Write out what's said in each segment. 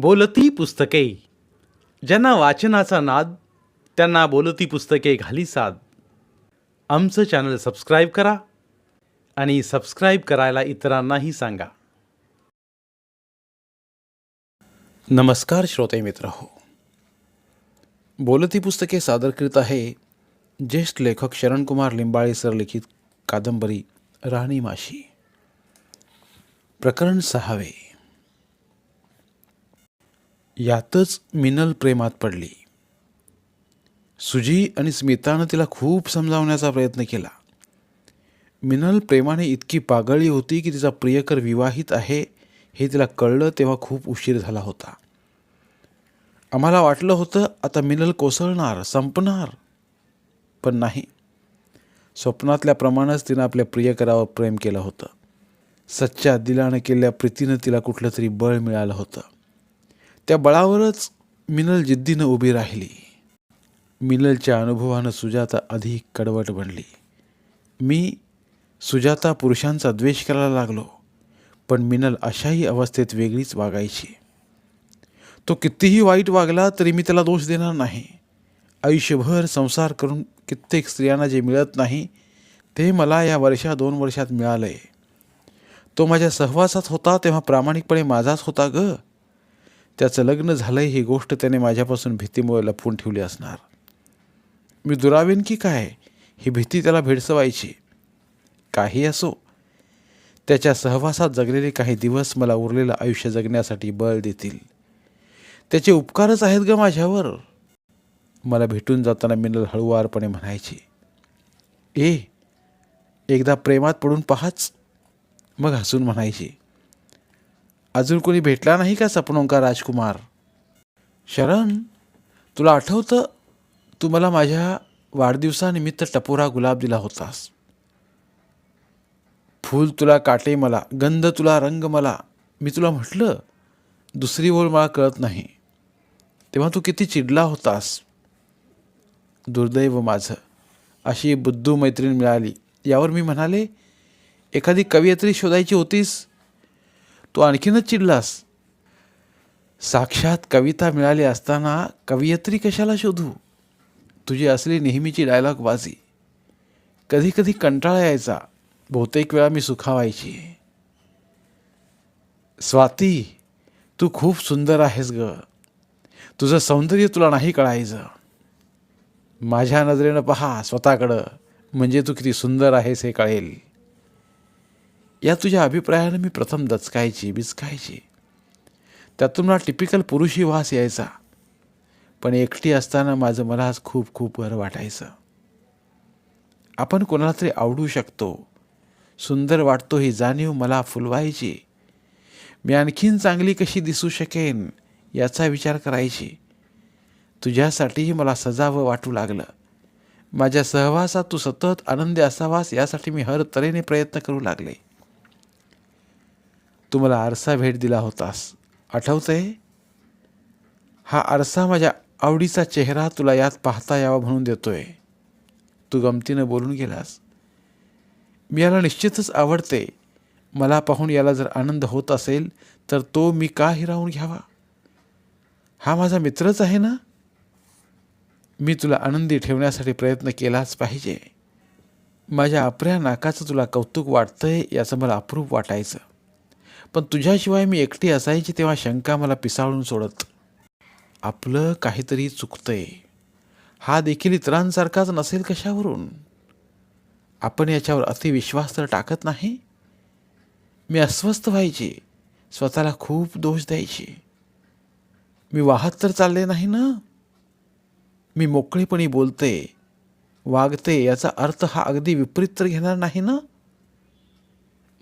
बोलती पुस्तके. ज्यांना वाचनाचा नाद त्यांना बोलती पुस्तके घाली साद. आमचं चॅनल सबस्क्राईब करा आणि सबस्क्राईब करायला इतरांनाही सांगा. नमस्कार श्रोते मित्र हो. बोलती पुस्तके सादर करीत आहे ज्येष्ठ लेखक शरणकुमार लिंबाळे सर लिखित कादंबरी राणी माशी. प्रकरण सहावे. यातच मिनल प्रेमात पडली. सुजी आणि स्मितानं तिला खूप समजावण्याचा प्रयत्न केला. मिनल प्रेमाने इतकी पागळली होती की तिचा प्रियकर विवाहित आहे हे तिला कळलं तेव्हा खूप उशीर झाला होता. आम्हाला वाटलं होतं आता मिनल कोसळणार संपणार. पण नाही. स्वप्नातल्याप्रमाणेच तिनं आपल्या प्रियकरावर प्रेम केलं होतं. सच्च्या दिलानं केलेल्या प्रीतीनं तिला कुठलं तरी बळ मिळालं होतं. त्या बळावरच मिनल जिद्दीनं उभी राहिली. मिनलच्या अनुभवानं सुजाता अधिक कडवट बनली. मी सुजाता पुरुषांचा द्वेष करायला लागलो पण मिनल अशाही अवस्थेत वेगळीच वागायची. तो कितीही वाईट वागला तरी मी त्याला दोष देणार नाही. आयुष्यभर संसार करून कित्येक स्त्रियांना जे मिळत नाही ते मला या वर्षा दोन वर्षात मिळालं आहे तो माझ्या सहवासात होता तेव्हा प्रामाणिकपणे माझाच होता ग. त्याचं लग्न झालं ही गोष्ट त्याने माझ्यापासून भीतीमुळे लपवून ठेवली असणार. मी दुरावेन की काय? ही भीती त्याला भेडसवायची. काही असो. त्याच्या सहवासात जगलेले काही दिवस मला उरलेलं आयुष्य जगण्यासाठी बळ देतील. त्याचे उपकारच आहेत ग माझ्यावर. मला भेटून जाताना मिनल हळुवारपणे म्हणायची ए एकदा प्रेमात पडून पहाच. मग हसून म्हणायची अजून कोणी भेटला नाही का सपनोंकार राजकुमार? शरण तुला आठवतं तू मला माझ्या वाढदिवसानिमित्त टपोरा गुलाब दिला होतास. फूल तुला काटे मला गंध तुला रंग मला. मी तुला म्हटलं दुसरी ओळ मला कळत नाही. तेव्हा तू किती चिडला होतास. दुर्दैव माझं अशी बुद्धू मैत्रीण मिळाली. यावर मी म्हणाले एखादी कवयित्री शोधायची होतीस? तू आणखीनच चिडलास. साक्षात कविता मिळाली असताना कवयित्री कशाला शोधू? तुझी असली नेहमीची डायलॉग वाजी. कधी कधी कंटाळा यायचा. बहुतेक वेळा मी सुखावायची. स्वाती तू खूप सुंदर आहेस ग. तुझं सौंदर्य तुला नाही कळायचं. माझ्या नजरेनं पहा स्वतःकडं. म्हणजे तू किती सुंदर आहेस हे कळेल. या तुझ्या अभिप्रायानं मी प्रथम दचकायची बिचकायची. त्यातून मला टिपिकल पुरुषी वास यायचा. पण एकटी असताना माझं मलाच खूप खूप बरं वाटायचं. आपण कोणाला तरी आवडू शकतो. सुंदर वाटतो ही जाणीव मला फुलवायची. मी आणखीन चांगली कशी दिसू शकेन याचा विचार करायची. तुझ्यासाठीही मला सजावं वाटू लागलं. माझ्या सहवासात तू सतत आनंदी असावास यासाठी मी हर तऱ्हेने प्रयत्न करू लागले. तू मला आरसा भेट दिला होतास. आठवतं आहे हा आरसा माझ्या आवडीचा चेहरा तुला यात पाहता यावा म्हणून देतोय. तू गमतीनं बोलून गेलास. मी याला निश्चितच आवडते. मला पाहून याला जर आनंद होत असेल तर तो मी का हिरावून घ्यावा? हा माझा मित्रच आहे ना? मी तुला आनंदी ठेवण्यासाठी प्रयत्न केलाच पाहिजे. माझ्या अपऱ्या नाकाचं तुला कौतुक वाटतंय याचं मला अप्रूप वाटायचं. पण तुझ्याशिवाय मी एकटी असायची तेव्हा शंका मला पिसाळून सोडत. आपलं काहीतरी चुकतंय. हा देखील इतरांसारखाच नसेल कशावरून? आपण याच्यावर अतिविश्वास तर टाकत नाही? मी अस्वस्थ व्हायची. स्वतःला खूप दोष द्यायची. मी वाहत तर चालले नाही ना? मी मोकळेपणी बोलते. वागते याचा अर्थ हा अगदी विपरीत तर घेणार नाही ना?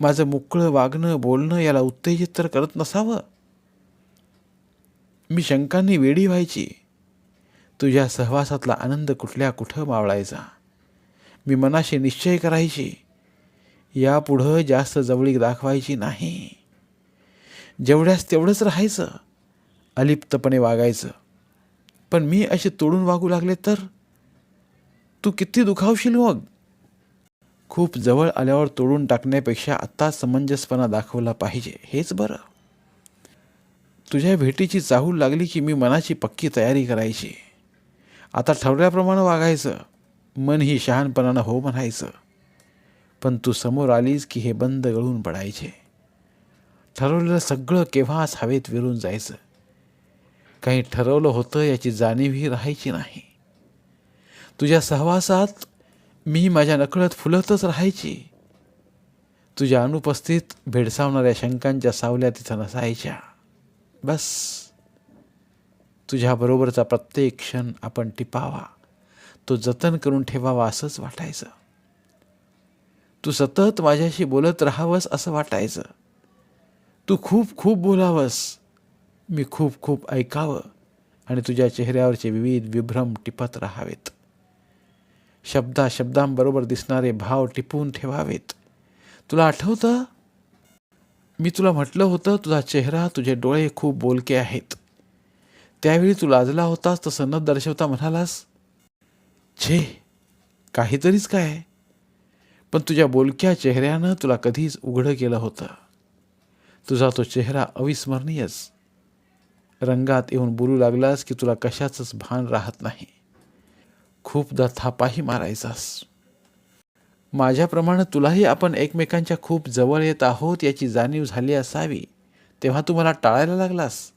माझं मोकळं वागणं बोलणं याला उत्तेजित तर करत नसावं. मी शंकांनी वेडी व्हायची. तुझ्या सहवासातला आनंद कुठल्या कुठं मावळायचा? मी मनाशी निश्चय करायची. यापुढं जास्त जवळीक दाखवायची नाही. जेवढ्यास तेवढंच राहायचं. अलिप्तपणे वागायचं. पण मी असे तोडून वागू लागले तर? तू किती दुखावशील मग? खूप जवळ आल्यावर तोडून टाकण्यापेक्षा आत्ता समंजसपणा दाखवला पाहिजे. हेच बरं. तुझ्या भेटीची चाहूल लागली की मी मनाची पक्की तयारी करायची. आता ठरल्याप्रमाणे वागायचं. मन ही शहाणपणानं हो म्हणायचं. पण तू समोर आलीस की हे बंद गळून पडायचे. ठरवलेलं सगळं केव्हाच हवेत विरून जायचं. काही ठरवलं होतं याची जाणीवही राहायची नाही. तुझ्या सहवासात मी माझ्या नकळत फुलतच राहायची. तुझ्या अनुपस्थित भेडसावणाऱ्या शंकांच्या सावल्या तिथं नसायच्या. बस. तुझ्याबरोबरचा प्रत्येक क्षण आपण टिपावा. तो जतन करून ठेवावा असंच वाटायचं. तू सतत माझ्याशी बोलत राहावंस असं वाटायचं. तू खूप खूप बोलावंस. मी खूप खूप ऐकावं आणि तुझ्या चेहऱ्यावरचे विविध विभ्रम टिपत राहावेत. शब्दा शब्दांबरोबर दिसणारे भाव टिपून ठेवावेत. तुला आठवतं? मी तुला म्हटलं होतं तुझा चेहरा तुझे डोळे खूप बोलके आहेत. त्यावेळी तू लाजला होतास तसं न दर्शवता म्हणालास छे काहीतरीच काय? पण तुझ्या बोलक्या चेहऱ्यानं तुला कधीच उघडं केलं होतं. तुझा तो चेहरा अविस्मरणीयच. रंगात येऊन बोलू लागलास की तुला कशाचंच भान राहत नाही. खूपदा थापाही मारायचास. माझ्याप्रमाणे तुलाही आपण एकमेकांच्या खूप जवळ येत आहोत याची जाणीव झाली असावी तेव्हा तू मला टाळायला लागलास.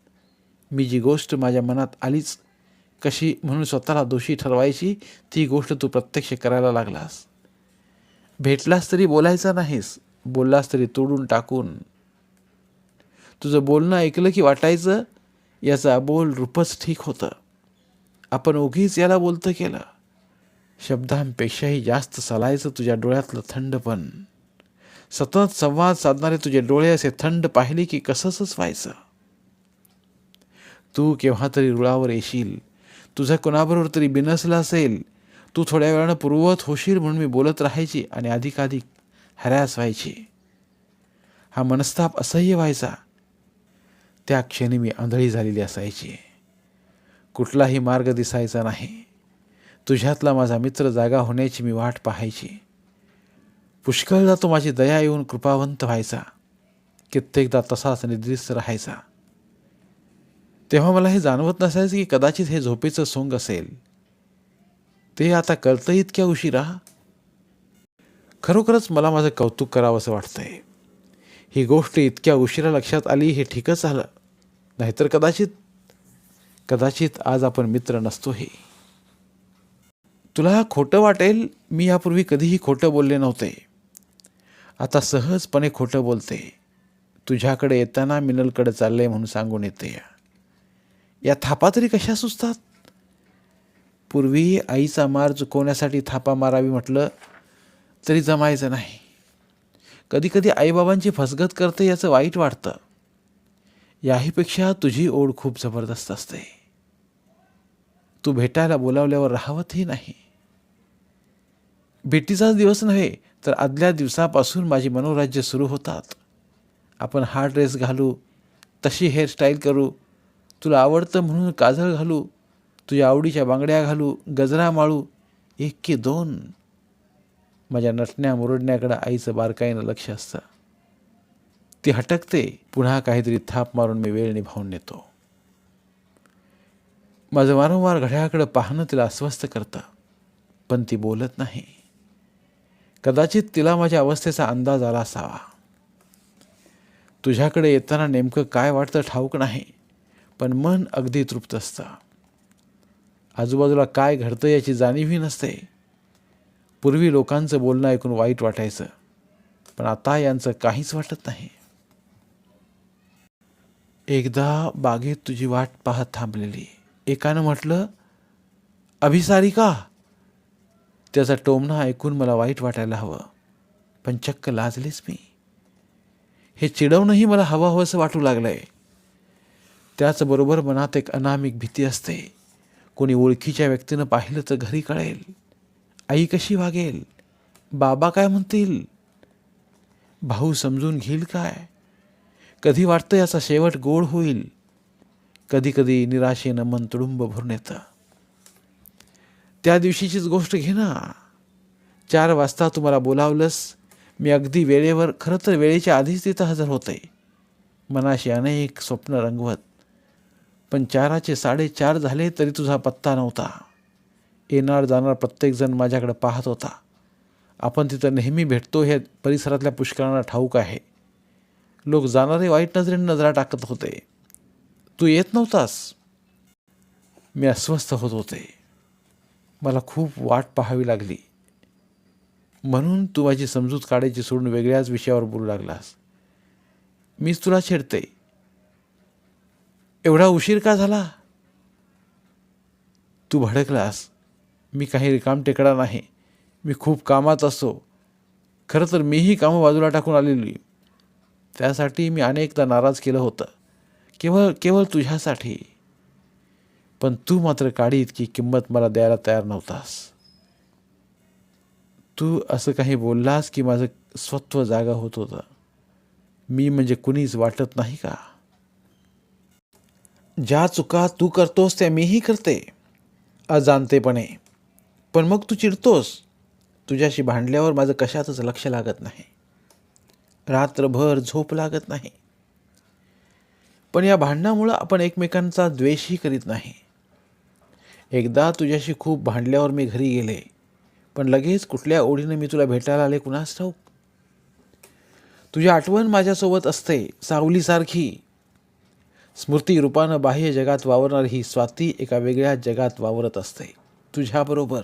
मी जी गोष्ट माझ्या मनात आलीच कशी म्हणून स्वतःला दोषी ठरवायची ती गोष्ट तू प्रत्यक्ष करायला लागलास. भेटलास तरी बोलायचा नाहीस बोललास तरी तोडून टाकून. तुझं बोलणं ऐकलं की वाटायचं याचं बोल रूपच ठीक होतं. आपण उगीच याला बोलतं केलं. शब्दांपेक्षाही जास्त सलायचं तुझ्या डोळ्यातलं थंडपण सतत संवाद साधणारे तुझे डोळे असे थंड पाहिले की कसंच व्हायचं तू केव्हा तरी रुळावर येशील. तुझं कोणाबरोबर तरी बिनसलं असेल. तू थोड्या वेळानं पूर्ववत होशील म्हणून मी बोलत राहायची आणि अधिकाधिक हॅरॅस व्हायची. हा मनस्ताप असह्य व्हायचा. त्या क्षणी मी आंधळी झालेली असायची. कुठलाही मार्ग दिसायचा नाही. तुझ्यातला माझा मित्र जागा होण्याची मी वाट पाहायची. पुष्कळदा तो माझी दया येऊन कृपावंत व्हायचा. कित्येकदा तसाच निद्रिस्त राहायचा. तेव्हा मला हे जाणवत नसायचं की कदाचित हे झोपेचं सोंग असेल. ते आता कळतं इतक्या उशिरा. खरोखरच मला माझं कौतुक करावं असं वाटतंय. ही गोष्ट इतक्या उशिरा लक्षात आली हे ठीकच झालं. नाहीतर कदाचित कदाचित आज आपण मित्र नसतोही. तुला खोटं वाटेल मी यापूर्वी कधीही खोटं बोलले नव्हते. आता सहजपणे खोटं बोलते. तुझ्याकडे येताना मिनलकडे चाललंय म्हणून सांगून येते. या थापा तरी कशा सुचतात? पूर्वी आईचा मार चुकवण्यासाठी थापा मारावी म्हटलं तरी जमायचं नाही. कधीकधी आईबाबांची फसगत करते याचं वाईट वाटतं. याहीपेक्षा तुझी ओढ खूप जबरदस्त असते. तू भेटायला बोलावल्यावर राहवतही नाही. भेटीचाच दिवस नव्हे तर आदल्या दिवसापासून माझी मनोराज्य सुरू होतात. आपण हा ड्रेस घालू तशी हेअरस्टाईल करू तुला आवडतं म्हणून काजळ घालू तुझ्या आवडीच्या बांगड्या घालू गजरा माळू एक की दोन. माझ्या नटण्या मुरडण्याकडं आईचं बारकाईनं लक्ष असतं. ती हटकते पुन्हा काहीतरी थाप मारून मी वेळ निभावून नेतो. माझं वारंवार घड्याळाकडं पाहणं तिला अस्वस्थ करतं पण ती बोलत नाही. कदाचित तिला माझ्या अवस्थेचा अंदाज आला असावा. तुझ्याकडे येताना नेमकं काय वाटतं ठाऊक नाही पण मन अगदी तृप्त असतं. आजूबाजूला काय घडतं याची जाणीवही नसते. पूर्वी लोकांचं बोलणं ऐकून वाईट वाटायचं पण आता यांचं काहीच वाटत नाही. एकदा बागेत तुझी वाट पाहत थांबलेली. एकानं म्हटलं अभिसारिका त्याचा टोमणा ऐकून मला वाईट वाटायला हवं. पण चक्क लाजलीच मी. हे चिडवणंही मला हवं हवंसं वाटू लागलंय. त्याचबरोबर मनात एक अनामिक भीती असते. कोणी ओळखीच्या व्यक्तीनं पाहिलं तर घरी कळेल. आई कशी वागेल? बाबा काय म्हणतील? भाऊ समजून घेईल काय? कधी वाटतं याचा शेवट गोड होईल? कधी कधी निराशेनं मन तुडुंब भरून येतं. त्या दिवशीचीच गोष्ट घे ना. चार वाजता तुम्हाला बोलावलंस. मी अगदी वेळेवर खरं तर वेळेच्या आधीच तिथं हजर होते मनाशी अनेक स्वप्न रंगवत. पण चाराचे साडेचार झाले तरी तुझा पत्ता नव्हता. येणार जाणार प्रत्येकजण माझ्याकडे पाहत होता. आपण तिथं नेहमी भेटतो हे परिसरातल्या पुष्कळांना ठाऊक आहे. लोक जाणारे वाईट नजरेने नजरा टाकत होते. तू येत नव्हतास. मी अस्वस्थ होत होते. मला खूप वाट पाहावी लागली. म्हणून तू माझी समजूत काढायची सोडून वेगळ्याच विषयावर बोलू लागलास. मीच तुला छेडते. एवढा उशीर का झाला? तू भडकलास. मी काही रिकाम टेकडा नाही. मी खूप कामात असतो खरं तर मीही कामं बाजूला टाकून आलेली. त्यासाठी मी अनेकदा नाराज केलं होतं. केवळ केवळ तुझ्यासाठी. पण तू मात्र काडी इतकी किंमत मला द्यायला तयार नव्हतास. तू असं काही बोललास की माझं स्वत्व जागा होत होतं. मी म्हणजे कुणीच वाटत नाही का? ज्या चुका तू करतोस त्या मीही करते अजाणतेपणे. पण मग तू चिडतोस. तुझ्याशी भांडल्यावर माझं कशातच लक्ष लागत नाही. रात्रभर झोप लागत नाही. पण या भांडणामुळं आपण एकमेकांचा द्वेषही करीत नाही. एकदा तुझ्याशी खूप भांडल्यावर मी घरी गेले पण लगेच कुठल्या ओढीनं मी तुला भेटायला आले कुणास ठाऊक? तुझी आठवण माझ्यासोबत असते सावलीसारखी. स्मृती रूपानं बाह्य जगात वावरणारी ही स्वाती एका वेगळ्या जगात वावरत असते तुझ्याबरोबर.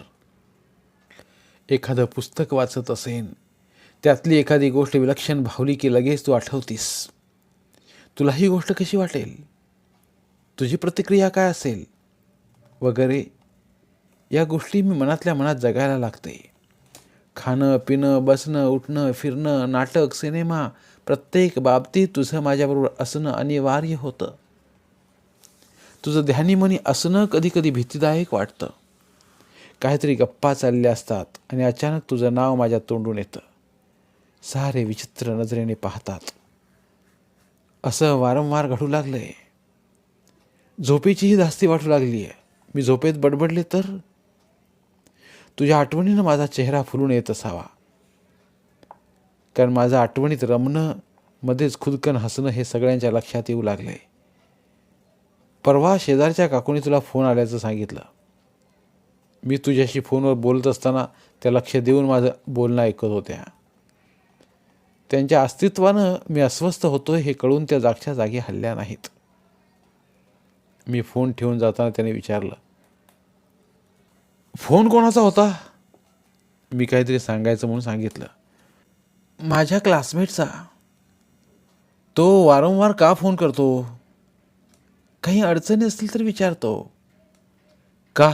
एखादं पुस्तक वाचत असेन त्यातली एखादी गोष्ट विलक्षण भावली की लगेच तू आठवतीस. तुला ही गोष्ट कशी वाटेल? तुझी प्रतिक्रिया काय असेल? वगैरे या गोष्टी मी मनातल्या मनात जगायला लागते खाणं पिणं बसणं उठणं फिरणं नाटक सिनेमा प्रत्येक बाबतीत तुझं माझ्याबरोबर असणं अनिवार्य होतं. तुझं ध्यानीमनी असणं कधी कधी भीतीदायक वाटतं. काहीतरी गप्पा चालल्या असतात आणि अचानक तुझं नाव माझ्या तोंडून येतं. सारे विचित्र नजरेने पाहतात. असं वारंवार घडू लागलं आहे झोपेचीही धास्ती वाटू लागली आहे मी झोपेत बडबडले तर? तुझ्या आठवणीनं माझा चेहरा फुलून येत असावा. कारण माझं आठवणीत रमणं मध्येच खुदकन हसणं हे सगळ्यांच्या लक्षात येऊ लागलंय. परवा शेजारच्या काकूने तुला फोन आल्याचं सांगितलं. मी तुझ्याशी फोनवर बोलत असताना त्या लक्ष देऊन माझं बोलणं ऐकत होत्या. त्यांच्या अस्तित्वानं मी अस्वस्थ होतोय हे कळून त्या जागच्या जागी हल्ल्या नाहीत. मी फोन ठेवून जाताना त्याने विचारलं फोन कोणाचा होता? मी काहीतरी सांगायचं म्हणून सांगितलं. माझ्या क्लासमेटचा तो वारंवार का फोन करतो? काही अडचणी असतील तर विचारतो. का?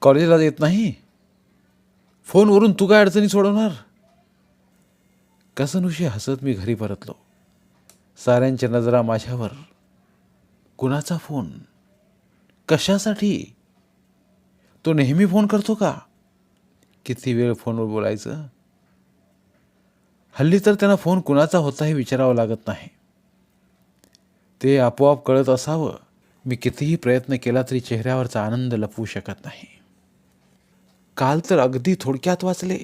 कॉलेजला येत नाही? फोनवरून तू काय अडचणी सोडवणार? कसनुशी हसत मी घरी परतलो. साऱ्यांच्या नजरा माझ्यावर. कुणाचा फोन? कशासाठी? तो नेहमी फोन करतो का? किती वेळ फोनवर बोलायचं? हल्ली तर त्यांना फोन कुणाचा होता हे विचारावं लागत नाही. ते आपोआप कळत असावं. मी कितीही प्रयत्न केला तरी चेहऱ्यावरचा आनंद लपवू शकत नाही. काल तर अगदी थोडक्यात वाचले.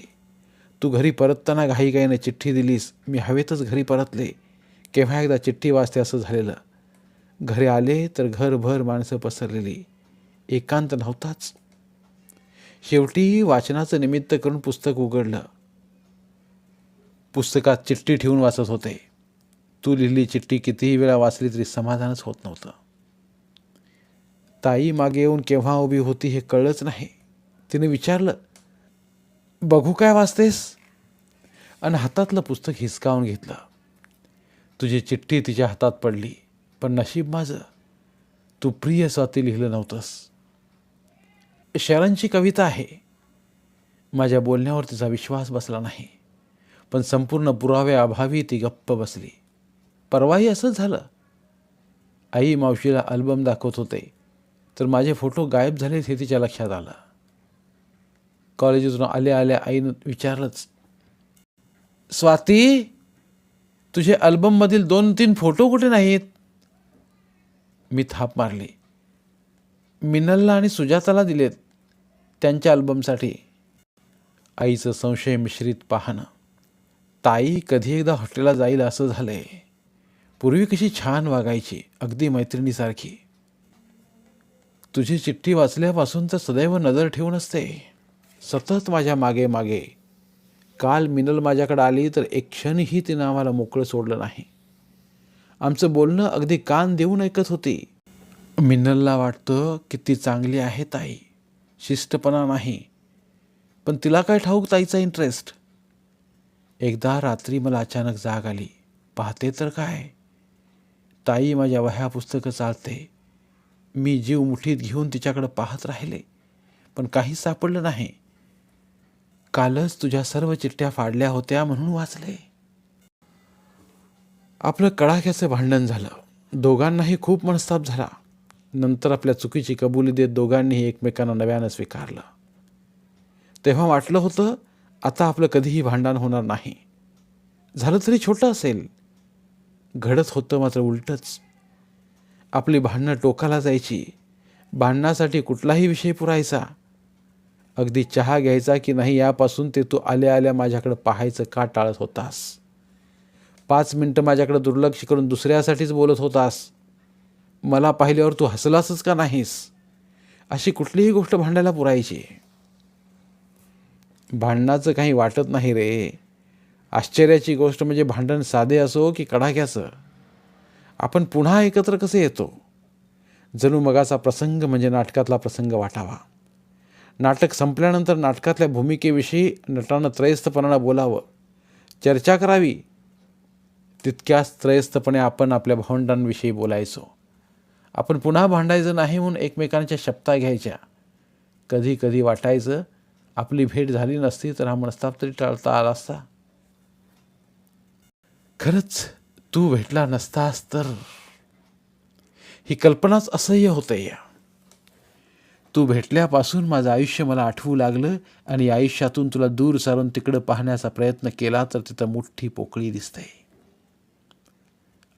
तू घरी परतताना घाईघाईनं चिठ्ठी दिलीस. मी हवेतच घरी परतले. केव्हा एकदा चिठ्ठी वाचते असं झालेलं. घरी आले तर घरभर माणसं पसरलेली. एकांत नव्हताच. शेवटी वाचनाचं निमित्त करून पुस्तक उघडलं. पुस्तकात चिठ्ठी ठेवून वाचत होते. तू लिहिली चिठ्ठी कितीही वेळा वाचली तरी समाधानच होत नव्हतं. ताई मागे येऊन केव्हा उभी होती हे कळलंच नाही. तिने विचारलं बघू काय वाचतेस? आणि हातातलं पुस्तक हिसकावून घेतलं. तुझी चिठ्ठी तिच्या हातात पडली पण नशीब माझं. तू प्रिय स्वाती लिहिलं नव्हतंस. शरणची कविता आहे. माझ्या बोलण्यावर तिचा विश्वास बसला नाही. पण संपूर्ण पुराव्याअभावी ती गप्प बसली. परवाही असंच झालं. आई मावशीला अल्बम दाखवत होते. तर माझे फोटो गायब झालेत हे तिच्या लक्षात आलं. कॉलेजातून आल्या आल्या आईनं विचारलंच स्वाती तुझे अल्बममधील दोन तीन फोटो कुठे नाहीत? मी थाप मारली. मिनलला आणि सुजाताला दिलेत त्यांच्या अल्बमसाठी. आईचं संशय मिश्रित पाहणं. ताई कधी एकदा हॉटेलला जाईल असं झालंय. पूर्वी कशी छान वागायची अगदी मैत्रिणीसारखी. तुझी चिठ्ठी वाचल्यापासून तर सदैव नजर ठेवून असते. सतत माझ्या मागे मागे. काल मिनल माझ्याकडे आली तर एक क्षणही तिनं आम्हाला मोकळं सोडलं नाही. आमचं बोलणं अगदी कान देऊन ऐकत होती. मिनलला वाटतं की ती चांगली आहे ताई. शिस्तपणा नाही. पण तिला काय ठाऊक ताईचा इंटरेस्ट एकदा रात्री मला अचानक जाग आली. पाहते तर काय? ताई माझ्या वह्या पुस्तकं चालते. मी जीव मुठीत घेऊन तिच्याकडं पाहत राहिले पण काही सापडलं नाही. कालच तुझ्या सर्व चिठ्ठ्या फाडल्या होत्या म्हणून वाचले. आपलं कडाक्याचं भांडण झालं. दोघांनाही खूप मनस्ताप झाला. नंतर आपल्या चुकीची कबुली देत दोघांनीही एकमेकांना नव्यानं स्वीकारलं. तेव्हा वाटलं होतं आता आपलं कधीही भांडण होणार नाही. झालं तरी छोटं असेल. घडत होतं मात्र उलटच. आपली भांडणं टोकाला जायची. भांडणासाठी कुठलाही विषय पुरायचा. अगदी चहा घ्यायचा की नाही यापासून ते तू आल्या आल्या माझ्याकडं पाहायचं का टाळत होतास? पाच मिनटं माझ्याकडे दुर्लक्ष करून दुसऱ्यासाठीच बोलत होतास. मला पाहिल्यावर तू हसलासच का नाहीस? अशी कुठलीही गोष्ट भांडायला पुरायची. भांडणाचं काही वाटत नाही रे. आश्चर्याची गोष्ट म्हणजे भांडण साधे असो की कडाक्याचं. आपण पुन्हा एकत्र कसे येतो? जणू मगाचा प्रसंग म्हणजे नाटकातला प्रसंग वाटावा. नाटक संपल्यानंतर नाटकातल्या भूमिकेविषयी नटानं त्रयस्थपणानं बोलावं. चर्चा करावी. तितक्याच त्रयस्थपणे आपण आपल्या भावंडांविषयी बोलायचो. आपण पुन्हा भांडायचं नाही म्हणून एकमेकांच्या शपथा घ्यायच्या. कधी कधी वाटायचं आपली भेट झाली नसती तर हा मनस्ताप तरी टाळता आला असता. खरंच तू भेटला नसतास तर ही कल्पनाच असह्य होते या. तू भेटल्यापासून माझं आयुष्य मला आठवू लागलं आणि आयुष्यातून तुला दूर सारून तिकडं पाहण्याचा प्रयत्न केला तर तिथं मोठी पोकळी दिसते.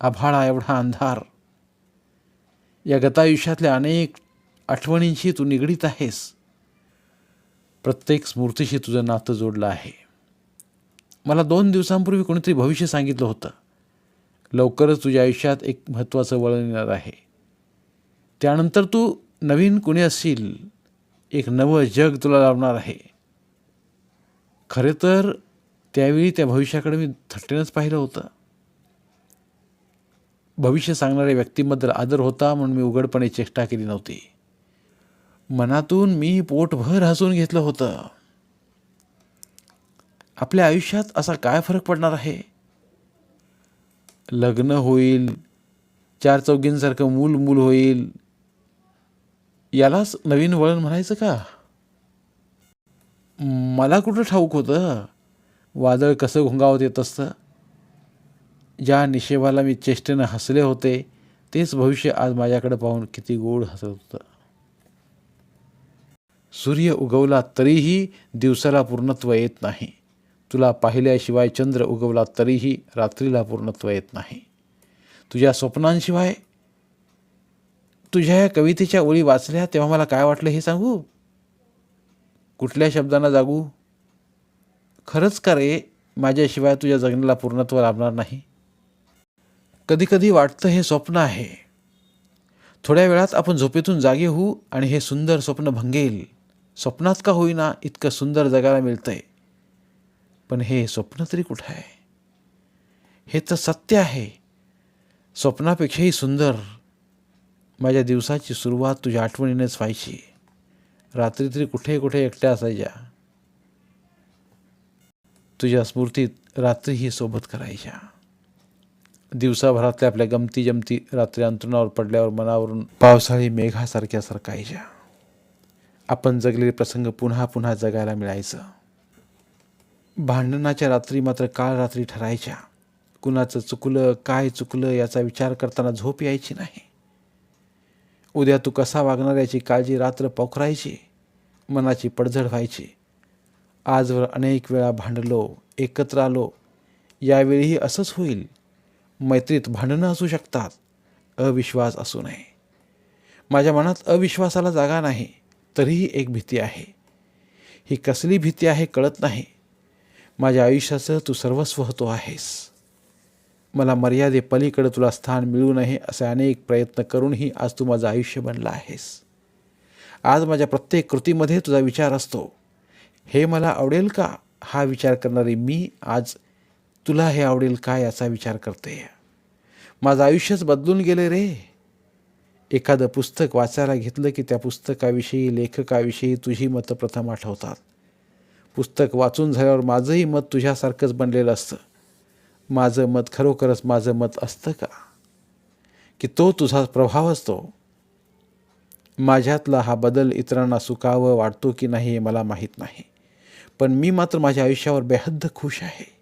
आभाळा एवढा अंधार. या गतायुष्यातल्या अनेक आठवणींशी तू निगडीत आहेस. प्रत्येक स्मृतीशी तुझं नातं जोडलं आहे. मला दोन दिवसांपूर्वी कोणीतरी भविष्य सांगितलं होतं. लवकरच तुझ्या आयुष्यात एक महत्त्वाचं वळण येणार आहे. त्यानंतर तू नवीन कुणी असशील? एक नवं जग तुला लावणार आहे. खरे तर त्यावेळी त्या भविष्याकडे मी थट्टेनंच पाहिलं होतं. भविष्य सांगणाऱ्या व्यक्तीबद्दल आदर होता म्हणून मी उघडपणे चेष्टा केली नव्हती. मनातून मी पोटभर हसून घेतलं होतं. आपल्या आयुष्यात असा काय फरक पडणार आहे? लग्न होईल चार चौघींसारखं मूल मूल होईल यालाच नवीन वळण म्हणायचं का? मला कुठं ठाऊक होतं? वादळ कसं घोंगावत येत असतं? ज्या निशेबाला मी चेष्टेनं हसले होते तेच भविष्य आज माझ्याकडे पाहून किती गोड हसत होतं. सूर्य उगवला तरीही दिवसाला पूर्णत्व येत नाही. तुला पाहिल्याशिवाय चंद्र उगवला तरीही रात्रीला पूर्णत्व येत नाही. तुझ्या स्वप्नांशिवाय तुझ्या या कवितेच्या ओळी वाचल्या तेव्हा मला काय वाटलं हे सांगू? कुठल्या शब्दांना जागू? खरंच का रे माझ्याशिवाय तुझ्या जगण्याला पूर्णत्व लाभणार नाही? कधी कधी वाटतं हे स्वप्न आहे. थोड्या वेळात आपण झोपेतून जागे होऊ आणि हे सुंदर स्वप्न भंगेल. स्वप्नात का होईना इतकं सुंदर जगायला मिळतंय. पण हे स्वप्न तरी कुठं आहे? हे तर सत्य आहे. स्वप्नापेक्षाही सुंदर. माझ्या दिवसाची सुरुवात तुझ्या आठवणीनेच व्हायची. रात्री तरी कुठे कुठे एकट्या असायच्या. तुझ्या स्मृतीत रात्रीही सोबत करायच्या. दिवसाभरातल्या आपल्या गमती जमती रात्री अंतरुणावर पडल्यावर मनावरून पावसाळी मेघासारख्या सरकायच्या आपण जगलेले प्रसंग पुन्हा पुन्हा जगायला मिळायचं. भांडणाच्या रात्री मात्र काळ रात्री ठरायच्या. कुणाचं चुकलं काय चुकलं याचा विचार करताना झोप यायची नाही. उद्या तू कसा वागणार याची काळजी रात्र पोखरायची. मनाची पडझड व्हायची. आजवर अनेक वेळा भांडलो एकत्र आलो. यावेळीही असंच होईल. मैत्रीत भांडणं असू शकतात. अविश्वास असू नये. माझ्या मनात अविश्वासाला जागा नाही तरीही एक भीती आहे. ही कसली भीती आहे कळत नाही. माझ्या आयुष्याचं तू सर्वस्व होतो आहेस. मला मर्यादे पलीकडे तुला स्थान मिळू नये असे अनेक प्रयत्न करूनही आज तू माझं आयुष्य बनला आहेस. आज माझ्या प्रत्येक कृतीमध्ये तुझा विचार असतो. हे मला आवडेल का? हा विचार करणारी मी आज तुला हे आवडेल का याचा विचार करते? माझं आयुष्यच बदलून गेले रे. एखादं पुस्तक वाचायला घेतलं की त्या पुस्तकाविषयी लेखकाविषयी तुझी मतं प्रथम आठवतात. पुस्तक वाचून झाल्यावर माझंही मत तुझ्यासारखंच बनलेलं असतं. माझं मत खरोखरच माझं मत असतं का? की तो तुझा प्रभाव असतो. माझ्यातला हा बदल इतरांना सुकावं वाटतो की नाही हे मला माहीत नाही. पण मी मात्र माझ्या आयुष्यावर बेहद्द खुश आहे.